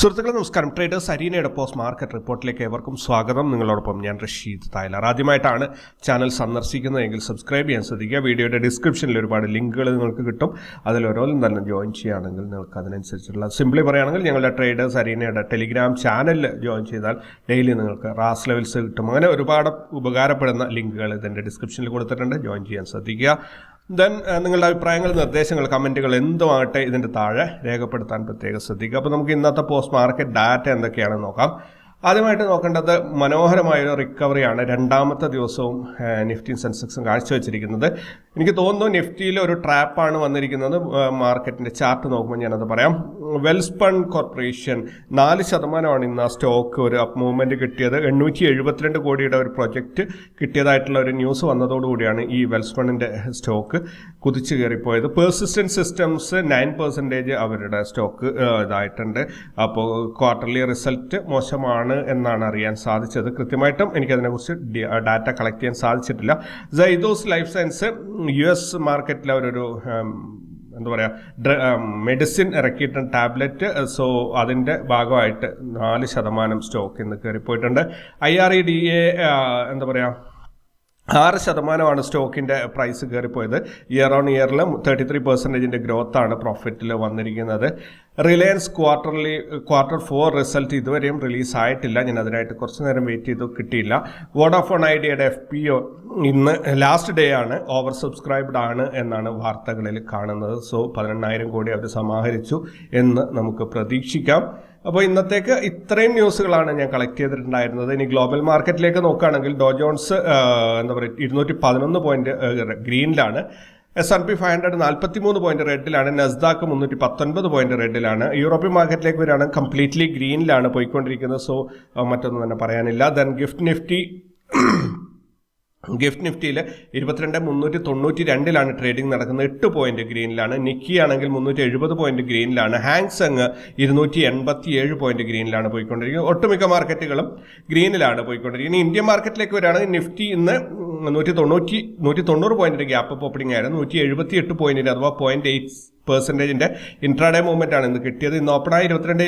സുഹൃത്തുക്കളെ നമസ്കാരം. Traders അരീനയുടെ post market റിപ്പോർട്ടിലേക്ക് ഏവർക്കും സ്വാഗതം. നിങ്ങളോടൊപ്പം ഞാൻ റഷീദ് തായ്ലർ. ആദ്യമായിട്ടാണ് ചാനൽ സന്ദർശിക്കുന്നതെങ്കിൽ സബ്സ്ക്രൈബ് ചെയ്യാൻ ശ്രദ്ധിക്കുക. വീഡിയോയുടെ ഡിസ്ക്രിപ്ഷനിൽ ഒരുപാട് ലിങ്കുകൾ നിങ്ങൾക്ക് കിട്ടും. അതിൽ ഓരോന്നും തന്നെ ജോയിൻ ചെയ്യുകയാണെങ്കിൽ നിങ്ങൾക്ക് അതിനനുസരിച്ചുള്ള സിംപ്ലി പറയുകയാണെങ്കിൽ ഞങ്ങളുടെ ട്രേഡേഴ്സ് അരീനയുടെ ടെലിഗ്രാം ചാനലിൽ ജോയിൻ ചെയ്താൽ ഡെയിലി നിങ്ങൾക്ക് റാസ് ലെവൽസ് കിട്ടും. അങ്ങനെ ഒരുപാട് ഉപകാരപ്പെടുന്ന ലിങ്കുകൾ ഇതിന്റെ ഡിസ്ക്രിപ്ഷനിൽ കൊടുത്തിട്ടുണ്ട്. ജോയിൻ ചെയ്യാൻ ശ്രദ്ധിക്കുക. ദെൻ നിങ്ങളുടെ അഭിപ്രായങ്ങൾ നിർദ്ദേശങ്ങൾ കമന്റുകൾ എന്തുമാകട്ടെ ഇതിന്റെ താഴെ രേഖപ്പെടുത്താൻ പ്രത്യേകം ശ്രദ്ധിക്കുക. അപ്പോൾ നമുക്ക് ഇന്നത്തെ പോസ്റ്റ് മാർക്കറ്റ് ഡാറ്റ എന്തൊക്കെയാണെന്ന് നോക്കാം. ആദ്യമായിട്ട് നോക്കേണ്ടത് മനോഹരമായ ഒരു റിക്കവറിയാണ്. രണ്ടാമത്തെ ദിവസവും നിഫ്റ്റിയും സെൻസെക്സും കാഴ്ചവെച്ചിരിക്കുന്നത്. എനിക്ക് തോന്നുന്നു നിഫ്റ്റിയിൽ ഒരു ട്രാപ്പാണ് വന്നിരിക്കുന്നത്. മാർക്കറ്റിന്റെ ചാർട്ട് നോക്കുമ്പോൾ ഞാനത് പറയാം. വെൽസ്പൺ കോർപ്പറേഷൻ നാല് ശതമാനമാണ് ഇന്ന് ആ സ്റ്റോക്ക് ഒരു അപ്പ് മൂവ്മെന്റ് കിട്ടിയത്. എണ്ണൂറ്റി എഴുപത്തിരണ്ട് കോടിയുടെ ഒരു പ്രൊജക്റ്റ് കിട്ടിയതായിട്ടുള്ള ഒരു ന്യൂസ് വന്നതോടുകൂടിയാണ് ഈ വെൽസ്പണിന്റെ സ്റ്റോക്ക് കുതിച്ചു കയറിപ്പോയത്. പേഴ്സിസ്റ്റന്റ് സിസ്റ്റംസ് നയൻ പെർസെന്റേജ് അവരുടെ സ്റ്റോക്ക് ഇതായിട്ടുണ്ട്. അപ്പോൾ ക്വാർട്ടർലി റിസൾട്ട് മോശമാണ് എന്നാണ് അറിയാൻ സാധിച്ചത്. കൃത്യമായിട്ടും എനിക്കതിനെക്കുറിച്ച് ഡാറ്റ കളക്ട് ചെയ്യാൻ സാധിച്ചിട്ടില്ല. Zydus life science U S മാർക്കറ്റിലെ ഒരു എന്താ പറയുക മെഡിസിൻ ഇറക്കിയിട്ടുണ്ട് ടാബ്ലറ്റ് സോ അതിന്റെ ഭാഗമായിട്ട് നാല് ശതമാനം സ്റ്റോക്ക് ഇന്ന് കയറിപ്പോയിട്ടുണ്ട് I R E D A എന്താ പറയുക ആറ് ശതമാനമാണ് സ്റ്റോക്കിന്റെ പ്രൈസ് കയറിപ്പോയത്. ഇയർ ഓൺ ഇയറിൽ തേർട്ടി ത്രീ പെർസെന്റേജിന്റെ ഗ്രോത്താണ് പ്രോഫിറ്റിൽ വന്നിരിക്കുന്നത്. Reliance quarterly quarter four result ഇതുവരെയും റിലീസ് ആയിട്ടില്ല. ഞാൻ അതിനായിട്ട് കുറച്ച് നേരം വെയിറ്റ് ചെയ്തു കിട്ടിയില്ല. വോഡാഫോൺ ഐഡിയയുടെ എഫ് പി ഒ ഇന്ന് ലാസ്റ്റ് ഡേ ആണ്. ഓവർ സബ്സ്ക്രൈബ്ഡ് ആണ് എന്നാണ് വാർത്തകളിൽ കാണുന്നത്. സോ പതിനെണ്ണായിരം കോടി അവർ സമാഹരിച്ചു എന്ന് നമുക്ക് പ്രതീക്ഷിക്കാം. അപ്പോൾ ഇന്നത്തേക്ക് ഇത്രയും ന്യൂസുകളാണ് ഞാൻ കളക്ട് ചെയ്തിട്ടുണ്ടായിരുന്നത്. ഇനി ഗ്ലോബൽ മാർക്കറ്റിലേക്ക് നോക്കുകയാണെങ്കിൽ ഡോ ജോൺസ് എന്താ പറയുക ഇരുന്നൂറ്റി പതിനൊന്ന് പോയിന്റ് ഗ്രീനിലാണ്. എസ് ആർ പി ഫൈവ് ഹൺഡ്രഡ് നാൽപ്പത്തി മൂന്ന് പോയിന്റ് റെഡിലാണ്. നസ്ദാക്ക് മുന്നൂറ്റി പത്തൊൻപത് പോയിന്റ് റെഡിലാണ്. യൂറോപ്യൻ മാർക്കറ്റിലേക്ക് വരികയാണെങ്കിൽ കംപ്ലീറ്റ്ലി ഗ്രീനിലാണ് പോയിക്കൊണ്ടിരിക്കുന്നത്. സോ മറ്റൊന്നും തന്നെ പറയാനില്ല. ദെൻ ഗിഫ്റ്റ് നിഫ്റ്റി ഗിഫ്റ്റ് നിഫ്റ്റിയിൽ ഇരുപത്തിരണ്ട് മുന്നൂറ്റി തൊണ്ണൂറ്റി രണ്ടിലാണ് ട്രേഡിംഗ് നടക്കുന്നത്. എട്ട് പോയിന്റ് ഗ്രീനിലാണ്. നിക്കി ആണെങ്കിൽ മുന്നൂറ്റി എഴുപത് പോയിന്റ് ഗ്രീനിലാണ്. ഹാങ്സങ് ഇരുന്നൂറ്റി എൺപത്തി ഏഴ് പോയിന്റ് ഗ്രീനിലാണ് പോയിക്കൊണ്ടിരിക്കുന്നത്. ഒട്ടുമിക്ക മാർക്കറ്റുകളും ഗ്രീനിലാണ് പോയിക്കൊണ്ടിരിക്കുന്നത്. ഇന്ത്യൻ മാർക്കറ്റിലേക്ക് വരികയാണെങ്കിൽ നിഫ്റ്റി ഇന്ന് നൂറ്റി തൊണ്ണൂറ്റി നൂറ്റി തൊണ്ണൂറ് പോയിന്റിന്റെ ഗ്യാപ്പ് ഓപ്പണിംഗ് ആയിരുന്നു. നൂറ്റി എഴുപത്തി എട്ട് പോയിന്റിന് അഥവാ പോയിന്റ് എയ്റ്റ് പെർസെന്റേജിന്റെ ഇൻട്രാഡേ മൂവ്മെന്റ് ആണ് ഇന്ന് കിട്ടിയത്. ഇന്ന് ഓപ്പണായി ഇരുപത്തിരണ്ട്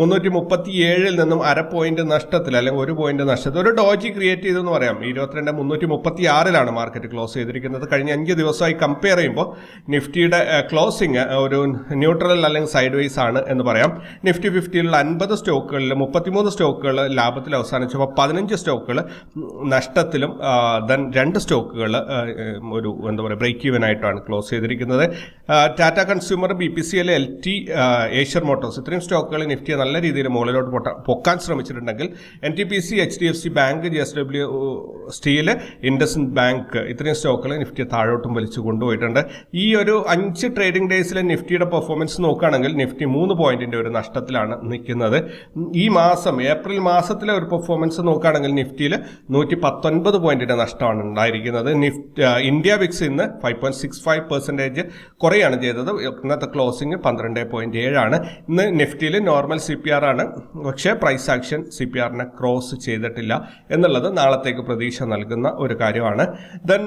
മുന്നൂറ്റി മുപ്പത്തി ഏഴിൽ നിന്നും അര പോയിന്റ് നഷ്ടത്തിൽ അല്ലെങ്കിൽ ഒരു പോയിന്റ് നഷ്ടത്തിൽ ഒരു ഡോജി ക്രിയേറ്റ് ചെയ്തെന്ന് പറയാം. ഇരുപത്തിരണ്ട് മുന്നൂറ്റി മുപ്പത്തി ആറിലാണ് മാർക്കറ്റ് ക്ലോസ് ചെയ്തിരിക്കുന്നത്. കഴിഞ്ഞ അഞ്ച് ദിവസമായി കമ്പയർ ചെയ്യുമ്പോൾ നിഫ്റ്റിയുടെ ക്ലോസിംഗ് ഒരു ന്യൂട്രൽ അല്ലെങ്കിൽ സൈഡ് വൈസ് ആണ് എന്ന് പറയാം. നിഫ്റ്റി ഫിഫ്റ്റിയിലുള്ള അൻപത് സ്റ്റോക്കുകളിൽ മുപ്പത്തിമൂന്ന് സ്റ്റോക്കുകൾ ലാഭത്തിൽ അവസാനിച്ചപ്പോൾ പതിനഞ്ച് സ്റ്റോക്കുകൾ നഷ്ടത്തിലും ദെൻ രണ്ട് സ്റ്റോക്കുകൾ ഒരു എന്താ പറയുക ബ്രേക്ക് ഈവൻ ആയിട്ടാണ് ക്ലോസ് ചെയ്തിരിക്കുന്നത്. Tata consumer B P C L L T Eicher motors ഇത്രയും സ്റ്റോക്കുകൾ നിഫ്റ്റിയെ നല്ല രീതിയിൽ മുകളിലോട്ട് പൊട്ട- പൊക്കാൻ ശ്രമിച്ചിട്ടുണ്ടെങ്കിൽ N T P C H D F C bank J S W steel Indus bank ഇത്രയും സ്റ്റോക്കുകൾ നിഫ്റ്റിയെ താഴോട്ടും വലിച്ചു കൊണ്ടുപോയിട്ടുണ്ട്. ഈ ഒരു അഞ്ച് ട്രേഡിംഗ് ഡേയ്സിലെ നിഫ്റ്റിയുടെ പെർഫോമൻസ് നോക്കുകയാണെങ്കിൽ നിഫ്റ്റി മൂന്ന് പോയിന്റിന്റെ ഒരു നഷ്ടത്തിലാണ് നിൽക്കുന്നത്. ഈ മാസം ഏപ്രിൽ മാസത്തിലെ ഒരു പെർഫോമൻസ് നോക്കുകയാണെങ്കിൽ നിഫ്റ്റിയിൽ നൂറ്റി പത്തൊൻപത് പോയിന്റിന്റെ നഷ്ടമാണ് ഉണ്ടായിരിക്കുന്നത്. നിഫ്റ്റ് ഇന്ത്യ വിക്സ് ഇന്ന് five point six five percentage കുറയാണ് ചെയ്തത്. ഇന്നത്തെ ക്ലോസിംഗ് പന്ത്രണ്ട് പോയിന്റ് ഏഴാണ്. ഇന്ന് നിഫ്റ്റിയിൽ നോർമൽ സി പി ആർ ആണ്. പക്ഷേ പ്രൈസ് ആക്ഷൻ സി പി ആറിനെ ക്രോസ് ചെയ്തിട്ടില്ല എന്നുള്ളത് നാളത്തേക്ക് പ്രതീക്ഷ നൽകുന്ന ഒരു കാര്യമാണ്. ദെൻ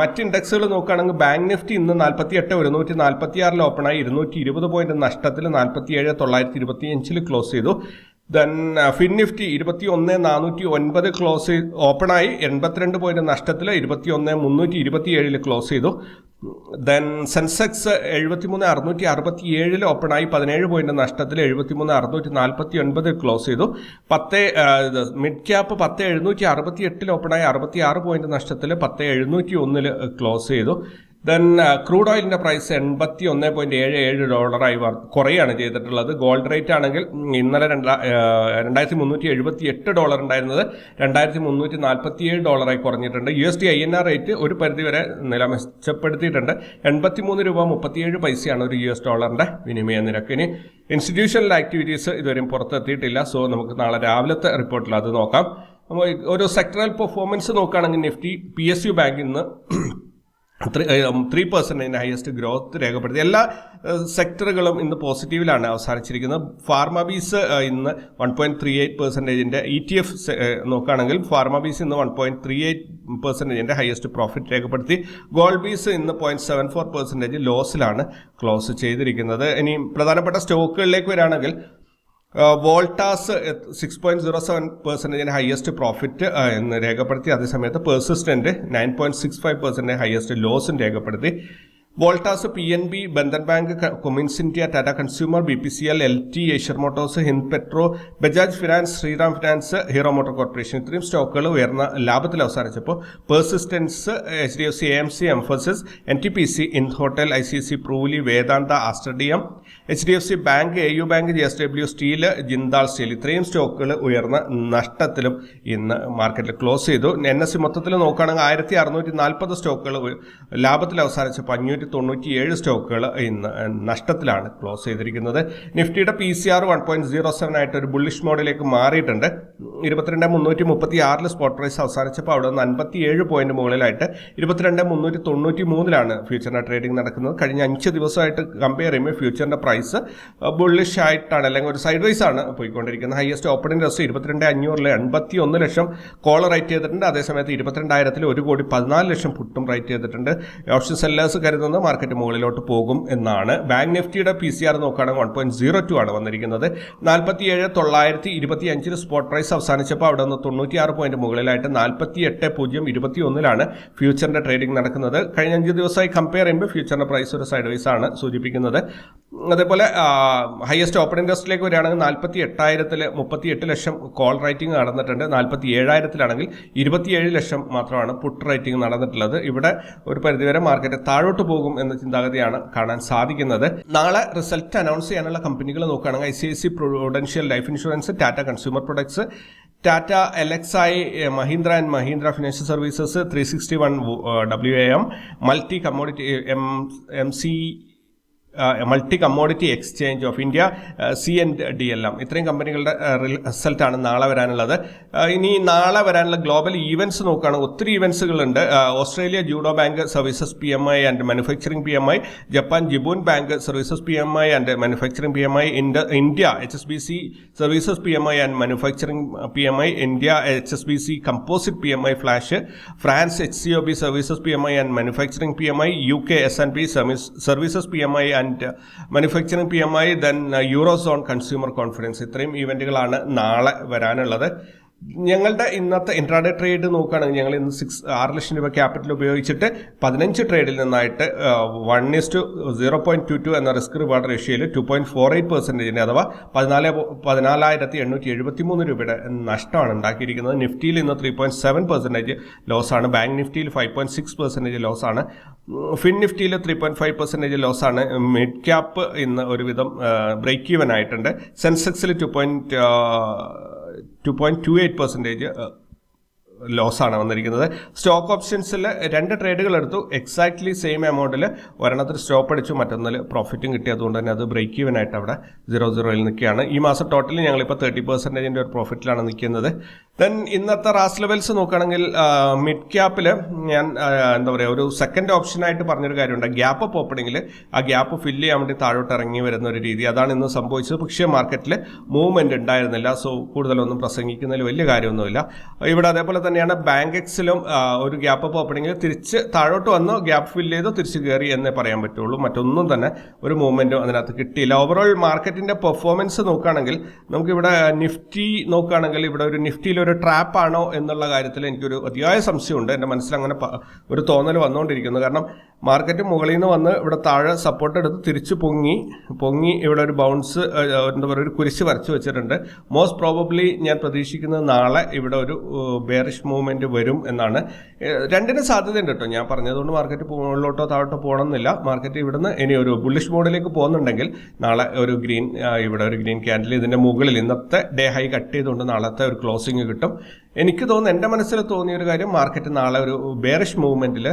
മറ്റ് ഇൻഡെക്സുകൾ നോക്കുകയാണെങ്കിൽ ബാങ്ക് നിഫ്റ്റി ഇന്ന് നാൽപ്പത്തി എട്ട് ഒരുന്നൂറ്റി നാൽപ്പത്തി ആറിൽ ഓപ്പണായി ഇരുന്നൂറ്റി ഇരുപത് പോയിന്റ് നഷ്ടത്തിൽ നാൽപ്പത്തി ഏഴ് തൊള്ളായിരത്തി ഇരുപത്തി അഞ്ചിൽ ക്ലോസ് ചെയ്തു. ദെൻ ഫിൻ നിഫ്റ്റി ഇരുപത്തി ഒന്ന് നാനൂറ്റി ഒൻപത് ക്ലോസ് ഓപ്പണായി എൺപത്തിരണ്ട് പോയിന്റ് നഷ്ടത്തിൽ ഇരുപത്തി ഒന്ന് മുന്നൂറ്റി ഇരുപത്തി ഏഴിൽ ക്ലോസ് ചെയ്തു. ദെൻ സെൻസെക്സ് എഴുപത്തിമൂന്ന് അറുന്നൂറ്റി അറുപത്തി ഏഴിൽ ഓപ്പണായി പതിനേഴ് പോയിന്റ് നഷ്ടത്തിൽ എഴുപത്തിമൂന്ന് അറുന്നൂറ്റി നാൽപ്പത്തി ഒൻപതിൽ ക്ലോസ് ചെയ്തു. പത്ത് മിഡ് ക്യാപ്പ് പത്ത് എഴുന്നൂറ്റി അറുപത്തി എട്ടിൽ ഓപ്പണായി അറുപത്തി ആറ് പോയിന്റ് നഷ്ടത്തിൽ പത്ത് എഴുന്നൂറ്റി ഒന്നിൽ ക്ലോസ് ചെയ്തു. ദെൻ ക്രൂഡ് ഓയിലിന്റെ പ്രൈസ് എൺപത്തി ഒന്ന് പോയിന്റ് ഏഴ് ഏഴ് ഡോളറായി വർ- കുറയാണ് ചെയ്തിട്ടുള്ളത്. ഗോൾഡ് റേറ്റ് ആണെങ്കിൽ ഇന്നലെ രണ്ടാ രണ്ടായിരത്തി മുന്നൂറ്റി എഴുപത്തി എട്ട് ഡോളർ ഉണ്ടായിരുന്നത് രണ്ടായിരത്തി മുന്നൂറ്റി നാൽപ്പത്തി ഏഴ് ഡോളറായി കുറഞ്ഞിട്ടുണ്ട്. U S D I N R rate ഒരു പരിധിവരെ നില മെച്ചപ്പെടുത്തിയിട്ടുണ്ട് എൺപത്തി മൂന്ന് രൂപ മുപ്പത്തിയേഴ് പൈസയാണ് ഒരു യു എസ് ഡോളറിന്റെ വിനിമയ നിരക്ക്. ഇനി ഇൻസ്റ്റിറ്റ്യൂഷണൽ ആക്ടിവിറ്റീസ് ഇതുവരെയും പുറത്തെത്തിയിട്ടില്ല. സോ നമുക്ക് നാളെ രാവിലത്തെ റിപ്പോർട്ടിൽ അത് നോക്കാം. ഒരു സെക്ടറൽ പെർഫോമൻസ് നോക്കുകയാണെങ്കിൽ നിഫ്റ്റി പി എസ് യു ബാങ്കിൽ ഇന്ന് ത്രീ പെർസെന്റിന്റെ ഹയസ്റ്റ് ഗ്രോത്ത് രേഖപ്പെടുത്തി. എല്ലാ സെക്ടറുകളും ഇന്ന് പോസിറ്റീവിലാണ് അവസാനിച്ചിരിക്കുന്നത്. ഫാർമബീസ് ഇന്ന് വൺ പോയിന്റ് ത്രീ എയ്റ്റ് പെർസെന്റേജിന്റെ ഇ ടി എഫ് നോക്കുകയാണെങ്കിൽ ഫാർമബീസ് ഇന്ന് വൺ പോയിന്റ് ത്രീ എയ്റ്റ് പെർസെന്റേജിന്റെ ഹയസ്റ്റ് പ്രോഫിറ്റ് രേഖപ്പെടുത്തി. ഗോൾഡ് ബീസ് ഇന്ന് പോയിന്റ് സെവൻ ഫോർ പെർസെന്റേജ് ലോസിലാണ് ക്ലോസ് ചെയ്തിരിക്കുന്നത്. ഇനി പ്രധാനപ്പെട്ട സ്റ്റോക്കുകളിലേക്ക് വരികയാണെങ്കിൽ Voltas six point zero seven പെർസെന്റേജിന് highest profit എന്ന് രേഖപ്പെടുത്തി. അതേസമയത്ത് Persistent nine point six five percent highest ലോസും രേഖപ്പെടുത്തി. Voltas P N B Bandhan bank Cummins India Tata consumer B P C L L T Eicher motors Hind petro Bajaj finance Shriram finance Hero motor corporation ഇത്രയും സ്റ്റോക്കുകൾ ഉയർന്ന ലാഭത്തിൽ അവസാനിച്ചപ്പോൾ persistence H D F C A C Mphasis N T P C in hotel I C C പ്രൂലി Vedanta ആസ്റ്റഡിയം H D F C bank A U bank J S W steel Jindal steel ഇത്രയും സ്റ്റോക്കുകൾ ഉയർന്ന നഷ്ടത്തിലും ഇന്ന് മാർക്കറ്റിൽ close ചെയ്തു. N S C മൊത്തത്തിൽ നോക്കുകയാണെങ്കിൽ ആയിരത്തി അറുന്നൂറ്റി നാൽപ്പത് സ്റ്റോക്കുകൾ ലാഭത്തിൽ അവസാനിച്ചപ്പോൾ അഞ്ഞൂറ്റി തൊണ്ണൂറ്റി ഏഴ് സ്റ്റോക്കുകൾ ഇന്ന് നഷ്ടത്തിലാണ് ക്ലോസ് ചെയ്തിരിക്കുന്നത്. നിഫ്റ്റിയുടെ P C R one point zero seven ആയിട്ട് ഒരു ബുള്ളിഷ് മോഡിലേക്ക് മാറിയിട്ടുണ്ട്. ഇരുപത്തിരണ്ട് മുന്നൂറ്റി മുപ്പത്തി ആറിൽ സ്പോട്ട് പ്രൈസ് അവസാനിച്ചപ്പോൾ അവിടെ നിന്ന് അൻപത്തി ഏഴ് പോയിന്റ് മുകളിലായിട്ട് ഇരുപത്തിരണ്ട് മുന്നൂറ്റി തൊണ്ണൂറ്റി മൂന്നിലാണ് ഫ്യൂച്ചറിന്റെ ട്രേഡിംഗ് നടക്കുന്നത്. കഴിഞ്ഞ അഞ്ച് ദിവസമായിട്ട് കമ്പയർ ചെയ്യുമ്പോൾ ഫ്യൂച്ചറിന്റെ പ്രൈസ് ബുള്ളിഷ് ആയിട്ടാണ് അല്ലെങ്കിൽ ഒരു സൈഡ് വൈസ് ആണ് പോയിക്കൊണ്ടിരിക്കുന്നത്. ഹയസ്റ്റ് ഓപ്പണിംഗ് ദിവസം ഇരുപത്തിരണ്ട് അഞ്ഞൂറിൽ എൺപത്തി ഒന്ന് ലക്ഷം കോൾ റൈറ്റ് ചെയ്തിട്ടുണ്ട്. അതേസമയത്ത് ഇരുപത്തിരണ്ടായിരത്തിൽ ഒരു കോടി പതിനാല് ലക്ഷം പുട്ടും റൈറ്റ് ചെയ്തിട്ടുണ്ട്. ഓപ്ഷൻ സെല്ലേഴ്സ് കരുതുന്നത് മാർക്കറ്റ് മുകളിലോട്ട് പോകും എന്നാണ്. ബാങ്ക് നിഫ്റ്റിയുടെ പി സി ആർ നോക്കുകയാണെങ്കിൽ വൺ പോയിന്റ് സീറോ ടു ആണ് വന്നിരിക്കുന്നത്. നാൽപ്പത്തി ഏഴ് തൊള്ളായിരത്തി ഇരുപത്തി അഞ്ചിൽ സ്പോട്ട് പ്രൈസ് അവസാനിച്ചപ്പോൾ അവിടെ നിന്ന് തൊണ്ണൂറ്റി ആറ് പോയിന്റ് മുകളിലായിട്ട് നാൽപ്പത്തി എട്ട് പൂജ്യം ഇരുപത്തി ഒന്നിലാണ് ഫ്യൂച്ചറിന്റെ ട്രേഡിംഗ് നടക്കുന്നത്. കഴിഞ്ഞ അഞ്ച് ദിവസമായി കമ്പയർ ചെയ്യുമ്പോൾ ഫ്യൂച്ചറിന്റെ പ്രൈസ് ഒരു സൈഡ് വൈസ് ആണ് സൂചിപ്പിക്കുന്നത്. അതേപോലെ ഹയസ്റ്റ് ഓപ്പൺ ഇൻട്രസ്റ്റിലേക്ക് വരികയാണെങ്കിൽ നാൽപ്പത്തി എട്ടായിരത്തിൽ മുപ്പത്തി എട്ട് ലക്ഷം കോൾ റൈറ്റിംഗ് നടന്നിട്ടുണ്ട്. നാൽപ്പത്തി ഏഴായിരത്തിലാണെങ്കിൽ ഇരുപത്തിയേഴ് ലക്ഷം മാത്രമാണ് പുട്ട് റൈറ്റിംഗ് നടന്നിട്ടുള്ളത്. ഇവിടെ ഒരു പരിധിവരെ മാർക്കറ്റ് താഴോട്ട് പോകും എന്ന ചിന്താഗതിയാണ് കാണാൻ സാധിക്കുന്നത്. നാളെ റിസൾട്ട് അനൗൺസ് ചെയ്യാനുള്ള കമ്പനികൾ നോക്കുകയാണെങ്കിൽ I C I C prudential life insurance Tata consumer products Tata Elxsi Mahindra and Mahindra financial services three sixty one W A M multi commodity M M C multi commodity exchange of India C N D എല്ലാം ഇത്രയും കമ്പനികളുടെ റിസൾട്ടാണ് നാളെ വരാനുള്ളത് ഇനി നാളെ വരാനുള്ള global events നോക്കുകയാണെങ്കിൽ ഒത്തിരി ഈവന്റ്സുകളുണ്ട് Australia Judo bank services P M I and manufacturing P M I Japan Jibun bank services P M I and manufacturing P M I India H S B C services P M I and manufacturing P M I India H S B C composite P M I flash France H C O B services P M I and manufacturing P M I U K S and P services P M I and manufacturing P M I then eurozone consumer confidence ഇത്രയും ഈവന്റുകളാണ് നാളെ വരാനുള്ളത്. ഞങ്ങളുടെ ഇന്നത്തെ intraday trade നോക്കുകയാണെങ്കിൽ ഞങ്ങൾ ഇന്ന് six ആറ് ലക്ഷം രൂപ ക്യാപിറ്റൽ ഉപയോഗിച്ചിട്ട് പതിനഞ്ച് ട്രേഡിൽ നിന്നായിട്ട് one is to zero point two two എന്ന റിസ്ക് റിവാർഡ് റേഷ്യയിൽ ടു പോയിന്റ് ഫോർ എയ്റ്റ് പെർസെന്റേജിന്റെ അഥവാ പതിനാല് പതിനാലായിരത്തി എണ്ണൂറ്റി എഴുപത്തി മൂന്ന് രൂപയുടെ നഷ്ടമാണ് ഉണ്ടാക്കിയിരിക്കുന്നത്. നിഫ്റ്റിയിൽ ഇന്ന് ത്രീ പോയിന്റ് സെവൻ പെർസെന്റേജ് ലോസാണ് ബാങ്ക് നിഫ്റ്റിയിൽ ഫൈവ് പോയിന്റ് സിക്സ് പെർസെന്റേജ് ലോസാണ് ഫിൻ നിഫ്റ്റിയിൽ ത്രീ പോയിന്റ് ഫൈവ് പെർസെന്റേജ് ലോസാണ് മിഡ് ക്യാപ്പ് ഇന്ന് ഒരുവിധം ബ്രേക്ക് ഈവൻ ആയിട്ടുണ്ട്. സെൻസെക്സിൽ two point two point two eight percentage ലോസാണ് വന്നിരിക്കുന്നത്. സ്റ്റോക്ക് ഓപ്ഷൻസിൽ രണ്ട് ട്രേഡുകൾ എടുത്തു. എക്സാക്ട്ലി സെയിം എമൗണ്ടിൽ ഒരെണ്ണത്തിൽ സ്റ്റോപ്പ് അടിച്ചു മറ്റൊന്നിൽ പ്രോഫിറ്റും കിട്ടി. അതുകൊണ്ട് തന്നെ അത് ബ്രേക്ക് ഈവൻ ആയിട്ട് അവിടെ സീറോ സീറോയിൽ നിൽക്കുകയാണ്. ഈ മാസം ടോട്ടലി ഞങ്ങളിപ്പോൾ തേർട്ടി പെർസെന്റേജിന്റെ ഒരു പ്രോഫിറ്റിലാണ് നിൽക്കുന്നത്. ദെൻ ഇന്നത്തെ റാസ് ലെവൽസ് നോക്കുകയാണെങ്കിൽ മിഡ് ക്യാപ്പിൽ ഞാൻ എന്താ പറയുക ഒരു സെക്കൻഡ് ഓപ്ഷനായിട്ട് പറഞ്ഞൊരു കാര്യമുണ്ട്. ഗ്യാപ്പ് അപ്പ് ഓപ്പണിങ്ങിൽ ആ ഗ്യാപ്പ് ഫില്ല് ചെയ്യാൻ വേണ്ടി താഴോട്ട് ഇറങ്ങി വരുന്ന ഒരു രീതി. അതാണ് ഇന്ന് സംഭവിച്ചത്. പക്ഷേ മാർക്കറ്റിൽ മൂവ്മെന്റ് ഉണ്ടായിരുന്നില്ല. സോ കൂടുതലൊന്നും പ്രസംഗിക്കുന്നതിൽ വലിയ കാര്യമൊന്നുമില്ല. ഇവിടെ അതേപോലെ തന്നെയാണ് ബാങ്ക് എക്സിലും ഒരു ഗ്യാപ്പ് അപ്പ് ഓപ്പണിങ്ങിൽ തിരിച്ച് താഴോട്ട് വന്നു ഗ്യാപ്പ് ഫില്ല് ചെയ്തോ തിരിച്ച് കയറി എന്നേ പറയാൻ പറ്റുള്ളൂ. മറ്റൊന്നും തന്നെ ഒരു മൂവ്മെന്റും അതിനകത്ത് കിട്ടിയില്ല. ഓവറോൾ മാർക്കറ്റിന്റെ പെർഫോമൻസ് നോക്കുകയാണെങ്കിൽ നമുക്കിവിടെ നിഫ്റ്റി നോക്കുകയാണെങ്കിൽ ഇവിടെ ഒരു നിഫ്റ്റിയിൽ ഒരു ട്രാപ്പ് ആണോ എന്നുള്ള കാര്യത്തിൽ എനിക്കൊരു അതിയായ സംശയമുണ്ട്. എന്റെ മനസ്സിൽ അങ്ങനെ ഒരു തോന്നൽ വന്നുകൊണ്ടിരിക്കുന്നു. കാരണം മാർക്കറ്റ് മുകളിൽ നിന്ന് വന്ന് ഇവിടെ താഴെ സപ്പോർട്ട് എടുത്ത് തിരിച്ച് പൊങ്ങി പൊങ്ങി ഇവിടെ ഒരു ബൗൺസ് എന്താ പറയുക ഒരു കുരിശ് വരച്ച് വെച്ചിട്ടുണ്ട്. മോസ്റ്റ് പ്രോബബ്ലി ഞാൻ പ്രതീക്ഷിക്കുന്നത് നാളെ ഇവിടെ ഒരു ബെയറിഷ് മൂവ്മെന്റ് വരും എന്നാണ്. രണ്ടിനും സാധ്യതയുണ്ട് കേട്ടോ. ഞാൻ പറഞ്ഞതുകൊണ്ട് മാർക്കറ്റ് മുകളിലോട്ടോ താഴോട്ടോ പോകണമെന്നില്ല. മാർക്കറ്റ് ഇവിടുന്ന് ഇനി ഒരു ബുള്ളിഷ് മോഡിലേക്ക് പോകുന്നുണ്ടെങ്കിൽ നാളെ ഒരു ഗ്രീൻ ഇവിടെ ഒരു ഗ്രീൻ ക്യാൻഡിൽ ഇതിന്റെ മുകളിൽ ഇന്നത്തെ ഡേ ഹൈ കട്ട് ചെയ്തുകൊണ്ട് നാളത്തെ ഒരു ക്ലോസിങ് കിട്ടും. എനിക്ക് തോന്നുന്നു എന്റെ മനസ്സിൽ തോന്നിയ ഒരു കാര്യം മാർക്കറ്റ് നാളെ ഒരു ബേറിഷ് മൂവ്മെന്റിൽ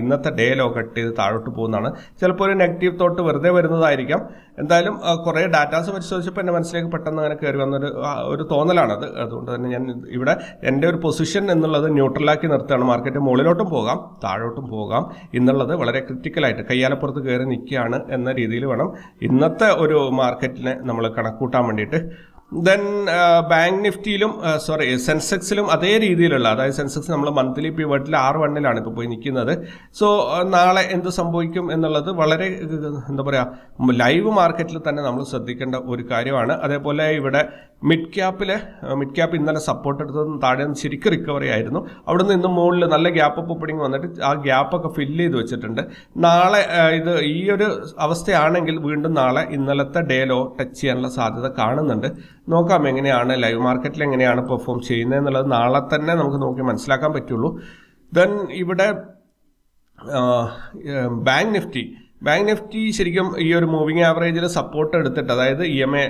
ഇന്നത്തെ ഡേ ലോ കട്ട് ചെയ്ത് താഴോട്ട് പോകുന്നതാണ്. ചിലപ്പോൾ ഒരു നെഗറ്റീവ് തോട്ട് വെറുതെ വരുന്നതായിരിക്കാം. എന്തായാലും കുറേ ഡാറ്റാസ് പരിശോധിച്ചപ്പോൾ എന്റെ മനസ്സിലേക്ക് പെട്ടെന്ന് അങ്ങനെ കയറി വന്നൊരു ഒരു തോന്നലാണത് അതുകൊണ്ട് തന്നെ ഞാൻ ഇവിടെ എന്റെ ഒരു പൊസിഷൻ എന്നുള്ളത് ന്യൂട്രലാക്കി നിർത്തുകയാണ്. മാർക്കറ്റ് മുകളിലോട്ടും പോകാം താഴോട്ടും പോകാം എന്നുള്ളത് വളരെ ക്രിറ്റിക്കലായിട്ട് കയ്യാലപ്പുറത്ത് കയറി നിൽക്കുകയാണ് എന്ന രീതിയിൽ വേണം ഇന്നത്തെ ഒരു മാർക്കറ്റിനെ നമ്മൾ കണക്കൂട്ടാൻ വേണ്ടിയിട്ട് ദെൻ ബാങ്ക് നിഫ്റ്റിയിലും സോറി സെൻസെക്സിലും അതേ രീതിയിലുള്ള അതായത് സെൻസെക്സ് നമ്മൾ മന്ത്ലി പിവട്ടിൽ ആറ് വണ്ണിലാണ് ഇപ്പോൾ പോയി നിൽക്കുന്നത്. സോ നാളെ എന്ത് സംഭവിക്കും എന്നുള്ളത് വളരെ എന്താ പറയുക ലൈവ് മാർക്കറ്റിൽ തന്നെ നമ്മൾ ശ്രദ്ധിക്കേണ്ട ഒരു കാര്യമാണ്. അതേപോലെ ഇവിടെ മിഡ് ക്യാപ്പിൽ മിഡ് ക്യാപ്പ് ഇന്നലെ സപ്പോർട്ട് എടുത്തതും താഴെ നിന്ന് ശരിക്കും റിക്കവറി ആയിരുന്നു. അവിടെ നിന്ന് ഇന്ന് മുകളിൽ നല്ല ഗ്യാപ്പ് അപ്പ് ഓപ്പണിംഗ് വന്നിട്ട് ആ ഗ്യാപ്പൊക്കെ ഫില്ല് ചെയ്ത് വെച്ചിട്ടുണ്ട്. നാളെ ഇത് ഈ ഒരു അവസ്ഥയാണെങ്കിൽ വീണ്ടും നാളെ ഇന്നലത്തെ ഡേ ലോ ടച്ച് ചെയ്യാനുള്ള സാധ്യത കാണുന്നുണ്ട്. നോക്കാം എങ്ങനെയാണ് ലൈവ് മാർക്കറ്റിൽ എങ്ങനെയാണ് പെർഫോം ചെയ്യുന്നത് എന്നുള്ളത് നാളെ തന്നെ നമുക്ക് നോക്കി മനസ്സിലാക്കാൻ പറ്റുള്ളൂ. ദെൻ ഇവിടെ ബാങ്ക് നിഫ്റ്റി ബാങ്ക് നിഫ്റ്റി ശരിക്കും ഈ ഒരു മൂവിങ് ആവറേജിൽ സപ്പോർട്ട് എടുത്തിട്ട് അതായത് ഇ എം എ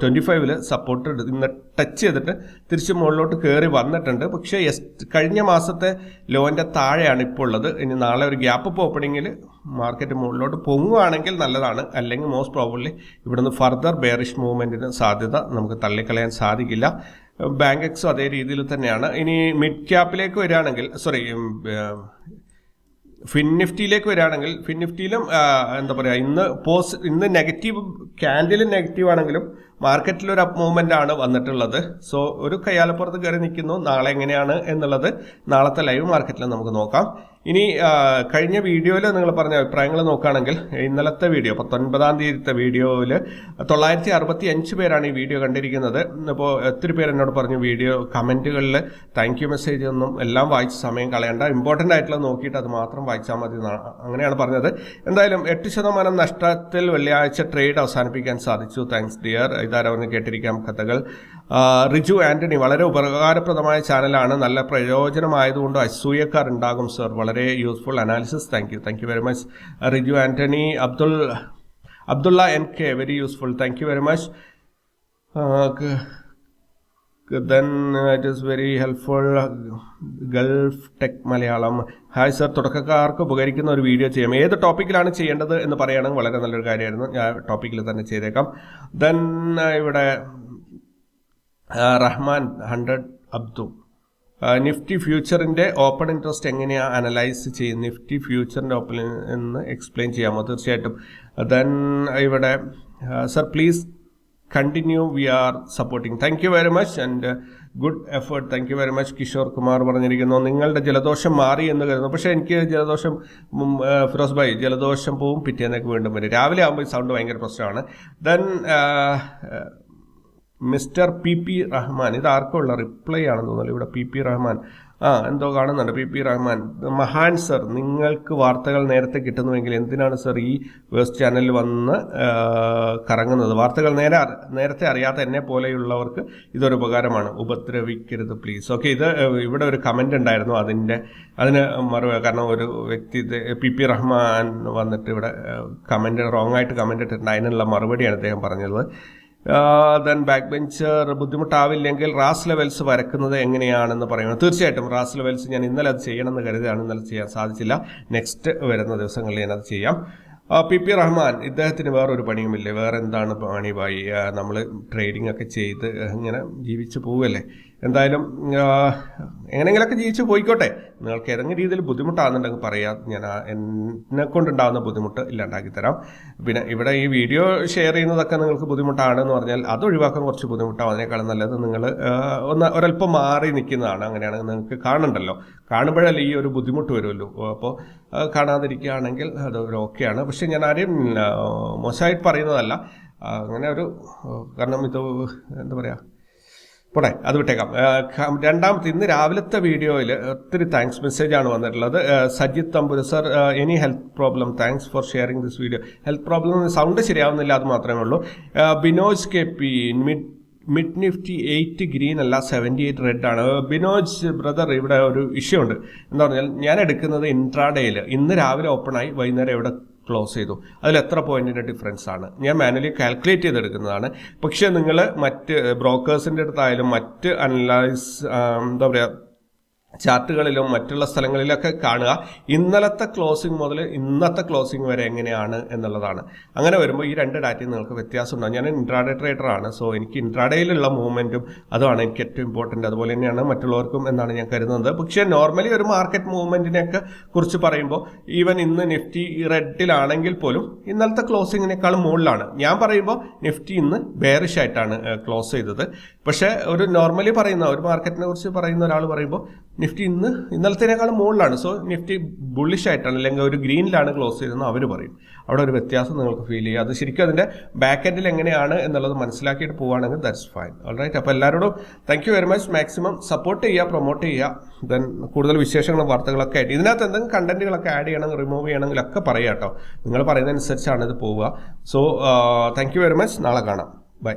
ട്വന്റി ഫൈവിൽ സപ്പോർട്ട് എടുത്ത് ഇന്ന് ടച്ച് ചെയ്തിട്ട് തിരിച്ച് മുകളിലോട്ട് കയറി വന്നിട്ടുണ്ട്. പക്ഷേ എസ് കഴിഞ്ഞ മാസത്തെ ലോന്റെ താഴെയാണ് ഇപ്പോൾ ഉള്ളത്. ഇനി നാളെ ഒരു ഗ്യാപ്പ് അപ്പ് ഓപ്പണിങ്ങിൽ മാർക്കറ്റ് മുകളിലോട്ട് പൊങ്ങുകയാണെങ്കിൽ നല്ലതാണ്. അല്ലെങ്കിൽ മോസ്റ്റ് പ്രോബ്ലി ഇവിടുന്ന് ഫർദർ ബെയറിഷ് മൂവ്മെന്റിന് സാധ്യത നമുക്ക് തള്ളിക്കളയാൻ സാധിക്കില്ല. ബാങ്ക് എക്സും അതേ രീതിയിൽ തന്നെയാണ്. ഇനി മിഡ് ക്യാപ്പിലേക്ക് വരികയാണെങ്കിൽ സോറി ഫിൻ നിഫ്റ്റിയിലേക്ക് വരികയാണെങ്കിൽ ഫിൻ നിഫ്റ്റിയിലും എന്താ പറയുക ഇന്ന് പോസ് ഇന്ന് നെഗറ്റീവ് ക്യാൻഡിൽ നെഗറ്റീവ് ആണെങ്കിലും മാർക്കറ്റിൽ ഒരു അപ്പ് മൂവ്മെന്റ് ആണ് വന്നിട്ടുള്ളത്. സോ ഒരു കയ്യാലപ്പുറത്ത് കയറി നിൽക്കുന്നു. നാളെ എങ്ങനെയാണ് എന്നുള്ളത് നാളത്തെ ലൈവ് മാർക്കറ്റിൽ നമുക്ക് നോക്കാം. ഇനി കഴിഞ്ഞ വീഡിയോയിൽ നിങ്ങൾ പറഞ്ഞ അഭിപ്രായങ്ങൾ നോക്കുകയാണെങ്കിൽ ഇന്നലത്തെ വീഡിയോ പത്തൊൻപതാം തീയതിത്തെ വീഡിയോയിൽ തൊള്ളായിരത്തി അറുപത്തി അഞ്ച് പേരാണ് ഈ വീഡിയോ കണ്ടിരിക്കുന്നത്. അപ്പോൾ ഒത്തിരി പേര് എന്നോട് പറഞ്ഞു വീഡിയോ കമന്റുകളിൽ താങ്ക് യു മെസ്സേജ് ഒന്നും എല്ലാം വായിച്ച് സമയം കളയണ്ട. ഇമ്പോർട്ടന്റ് ആയിട്ടുള്ളത് നോക്കിയിട്ട് അത് മാത്രം വായിച്ചാൽ മതി എന്നാണ് അങ്ങനെയാണ് പറഞ്ഞത്. എന്തായാലും എട്ട് ശതമാനം നഷ്ടത്തിൽ വെള്ളിയാഴ്ച ട്രേഡ് അവസാനിപ്പിക്കാൻ സാധിച്ചു. താങ്ക്സ് ഡിയർ ഇതാരവന്ന് കേട്ടിരിക്കാം കഥകൾ. റിജു ആന്റണി വളരെ ഉപകാരപ്രദമായ ചാനലാണ് നല്ല പ്രയോജനമായതുകൊണ്ട് അസൂയക്കാർ ഉണ്ടാകും സർ വളരെ useful analysis thank you thank you very much Riju Antony Abdul Abdullah N K very useful thank you very much then it is very helpful Gulf tech Malayalam hi sir തുടക്കക്കാർക്ക് ഉപകരിക്കുന്ന ഒരു video ചെയ്യാം. ഏത് ടോപ്പിക്കിലാണ് ചെയ്യേണ്ടത് എന്ന് പറയുകയാണെങ്കിൽ വളരെ നല്ലൊരു കാര്യമായിരുന്നു. ഞാൻ ടോപ്പിക്കിൽ തന്നെ ചെയ്തേക്കാം. ദെൻ ഇവിടെ റഹ്മാൻ ഹൺഡ്രഡ് അബ്ദു നിഫ്റ്റി ഫ്യൂച്ചറിന്റെ ഓപ്പൺ ഇൻട്രസ്റ്റ് എങ്ങനെയാണ് അനലൈസ് ചെയ്യും നിഫ്റ്റി ഫ്യൂച്ചറിന്റെ ഓപ്പൺ എന്ന് എക്സ്പ്ലെയിൻ ചെയ്യാമോ? തീർച്ചയായിട്ടും. ദെൻ ഇവിടെ sir please continue we are supporting. Thank you very much and good effort. Thank you very much Kishore Kumar പറഞ്ഞിരിക്കുന്നു. നിങ്ങളുടെ ജലദോഷം മാറി എന്ന് കരുതുന്നു. പക്ഷേ എനിക്ക് ജലദോഷം ഫിറോസ് ഭായ് ജലദോഷം പോവും പിറ്റേന്നൊക്കെ വീണ്ടും വരും. രാവിലെ ആകുമ്പോൾ സൗണ്ട് ഭയങ്കര പ്രശ്നമാണ്. Then mister P P Rahman ഇത് ആർക്കുള്ള റിപ്ലൈ ആണെന്ന് തോന്നുന്നു ഇവിടെ പി പി റഹ്മാൻ. ആ എന്തോ കാണുന്നുണ്ട്. പി പി റഹ്മാൻ മഹാൻ സർ നിങ്ങൾക്ക് വാർത്തകൾ നേരത്തെ കിട്ടുന്നുവെങ്കിൽ എന്തിനാണ് സർ ഈ വേസ്റ്റ് ചാനലിൽ വന്ന് കറങ്ങുന്നത്? വാർത്തകൾ നേരെ നേരത്തെ അറിയാത്ത എന്നെ പോലെയുള്ളവർക്ക് ഇതൊരു ഉപകാരമാണ്. ഉപദ്രവിക്കരുത് പ്ലീസ് ഓക്കെ ഇത് ഇവിടെ ഒരു കമന്റ് ഉണ്ടായിരുന്നു അതിന്റെ അതിന് മറു കാരണം ഒരു വ്യക്തി പി പി റഹ്മാൻ വന്നിട്ട് ഇവിടെ കമന്റ് റോങ് ആയിട്ട് കമന്റ് ഇട്ടിട്ടുണ്ട്. അതിനുള്ള മറുപടിയാണ് അദ്ദേഹം പറഞ്ഞത്. ദെൻ ബാക്ക് ബെഞ്ചർ ബുദ്ധിമുട്ടാവില്ലെങ്കിൽ റാസ് ലെവൽസ് വരക്കുന്നത് എങ്ങനെയാണെന്ന് പറയുന്നത്. തീർച്ചയായിട്ടും റാസ് ലെവൽസ് ഞാൻ ഇന്നലെ അത് ചെയ്യണമെന്ന് കരുതിയാണ് ഇന്നലെ ചെയ്യാൻ സാധിച്ചില്ല. നെക്സ്റ്റ് വരുന്ന ദിവസങ്ങളിൽ ഞാനത് ചെയ്യാം. പി പി റഹ്മാൻ ഇദ്ദേഹത്തിന് വേറൊരു പണിയുമില്ലേ? വേറെ എന്താണ് പണി ഭായി നമ്മൾ ട്രേഡിംഗ് ഒക്കെ ചെയ്ത് ഇങ്ങനെ ജീവിച്ചു പോവല്ലേ എന്തായാലും എങ്ങനെയെങ്കിലൊക്കെ ജീവിച്ച് പോയിക്കോട്ടെ. നിങ്ങൾക്ക് ഏതെങ്കിലും രീതിയിൽ ബുദ്ധിമുട്ടാകുന്നുണ്ടെങ്കിൽ പറയാം. ഞാൻ എന്നെ കൊണ്ടുണ്ടാകുന്ന ബുദ്ധിമുട്ട് ഇല്ലാണ്ടാക്കി തരാം. പിന്നെ ഇവിടെ ഈ വീഡിയോ ഷെയർ ചെയ്യുന്നതൊക്കെ നിങ്ങൾക്ക് ബുദ്ധിമുട്ടാണെന്ന് പറഞ്ഞാൽ അത് ഒഴിവാക്കാൻ കുറച്ച് ബുദ്ധിമുട്ടാവും. അതിനേക്കാളും നല്ലത് നിങ്ങൾ ഒന്ന് ഒരല്പം മാറി നിൽക്കുന്നതാണ്. അങ്ങനെയാണെങ്കിൽ നിങ്ങൾക്ക് കാണണ്ടല്ലോ. കാണുമ്പോഴല്ലേ ഈ ഒരു ബുദ്ധിമുട്ട് വരുമല്ലോ. അപ്പോൾ കാണാതിരിക്കുകയാണെങ്കിൽ അത് ഒരു ഓക്കെയാണ്. പക്ഷേ ഞാൻ ആരെയും മോശമായിട്ട് പറയുന്നതല്ല. അങ്ങനെ ഒരു കാരണം ഇത് എന്താ പറയുക പോട്ടെ അത് വിട്ടേക്കാം. രണ്ടാമത്തെ ഇന്ന് രാവിലത്തെ വീഡിയോയിൽ ഒത്തിരി താങ്ക്സ് മെസ്സേജ് ആണ് വന്നിട്ടുള്ളത്. Sajith Thampura sir any health problem thanks for sharing this video health problem sound ശരിയാവുന്നില്ല അത് മാത്രമേ ഉള്ളൂ. Binoj K P mid mid Nifty eight green അല്ല സെവന്റി എയ്റ്റ് റെഡ് ആണ്. ബിനോജ് ബ്രദർ ഇവിടെ ഒരു ഇഷ്യൂ ഉണ്ട്. എന്താ പറഞ്ഞാൽ ഞാൻ എടുക്കുന്നത് ഇൻട്രാഡേയിൽ ഇന്ന് രാവിലെ ഓപ്പണായി വൈകുന്നേരം ഇവിടെ ക്ലോസ് ചെയ്തു. അതിൽ എത്ര പോയിന്റിന്റെ ഡിഫറൻസ് ആണ്? ഞാൻ മാനുവലി കാൽക്കുലേറ്റ് ചെയ്തെടുക്കുന്നതാണ്. പക്ഷേ നിങ്ങൾ മറ്റ് ബ്രോക്കേഴ്സിന്റെ അടുത്തായാലും മറ്റ് അനലൈസ് എന്താ പറയുക ചാർട്ടുകളിലും മറ്റുള്ള സ്ഥലങ്ങളിലൊക്കെ കാണുക. ഇന്നലത്തെ ക്ലോസിംഗ് മുതൽ ഇന്നത്തെ ക്ലോസിംഗ് വരെ എങ്ങനെയാണ് എന്നുള്ളതാണ്. അങ്ങനെ വരുമ്പോൾ ഈ രണ്ട് ഡാറ്റയും നിങ്ങൾക്ക് വ്യത്യാസം ഉണ്ടാകും ഞാൻ ഇൻട്രാഡേ ട്രേഡറാണ് സോ എനിക്ക് ഇൻട്രാഡേയിലുള്ള മൂവ്മെന്റും അതുമാണ് എനിക്ക് ഏറ്റവും ഇമ്പോർട്ടന്റ് അതുപോലെ തന്നെയാണ് മറ്റുള്ളവർക്കും എന്നാണ് ഞാൻ കരുതുന്നത്. പക്ഷേ നോർമലി ഒരു മാർക്കറ്റ് മൂവ്മെന്റിനെയൊക്കെ കുറിച്ച് പറയുമ്പോൾ ഈവൻ ഇന്ന് നിഫ്റ്റി റെഡിലാണെങ്കിൽ പോലും ഇന്നലത്തെ ക്ലോസിങ്ങിനേക്കാളും മുകളിലാണ്. ഞാൻ പറയുമ്പോൾ നിഫ്റ്റി ഇന്ന് ബെയറിഷ് ആയിട്ടാണ് ക്ലോസ് ചെയ്തത്. പക്ഷേ ഒരു നോർമലി പറയുന്ന ഒരു മാർക്കറ്റിനെ കുറിച്ച് പറയുന്ന ഒരാൾ പറയുമ്പോൾ നിഫ്റ്റി ഇന്ന് ഇന്നലത്തേക്കാളും മുകളിലാണ്. സോ നിഫ്റ്റി ബുള്ളിഷ് ആയിട്ടാണ് അല്ലെങ്കിൽ ഒരു ഗ്രീനിലാണ് ക്ലോസ് ചെയ്തതെന്ന് അവർ പറയും. അവിടെ ഒരു വ്യത്യാസം നിങ്ങൾക്ക് ഫീൽ ചെയ്യുക അത് ശരിക്കും അതിന്റെ ബാക്ക് എൻഡിൽ എങ്ങനെയാണ് എന്നുള്ളത് മനസ്സിലാക്കിയിട്ട് പോവുകയാണെങ്കിൽ ദാറ്റ്സ് ഫൈൻ ഓൾറൈറ്റ് അപ്പോൾ എല്ലാവരോടും thank you very much maximum support ചെയ്യുക പ്രൊമോട്ട് ചെയ്യുക. ദെൻ കൂടുതൽ വിശേഷങ്ങളും വാർത്തകളൊക്കെ ആയിട്ട് ഇതിനകത്ത് എന്തെങ്കിലും കണ്ടന്റുകളൊക്കെ ആഡ് ചെയ്യണം റിമൂവ് ചെയ്യണമെങ്കിലൊക്കെ പറയാം കേട്ടോ നിങ്ങൾ പറയുന്നതനുസരിച്ചാണ് ഇത് പോവുക. So thank you very much നാളെ കാണാം. ബൈ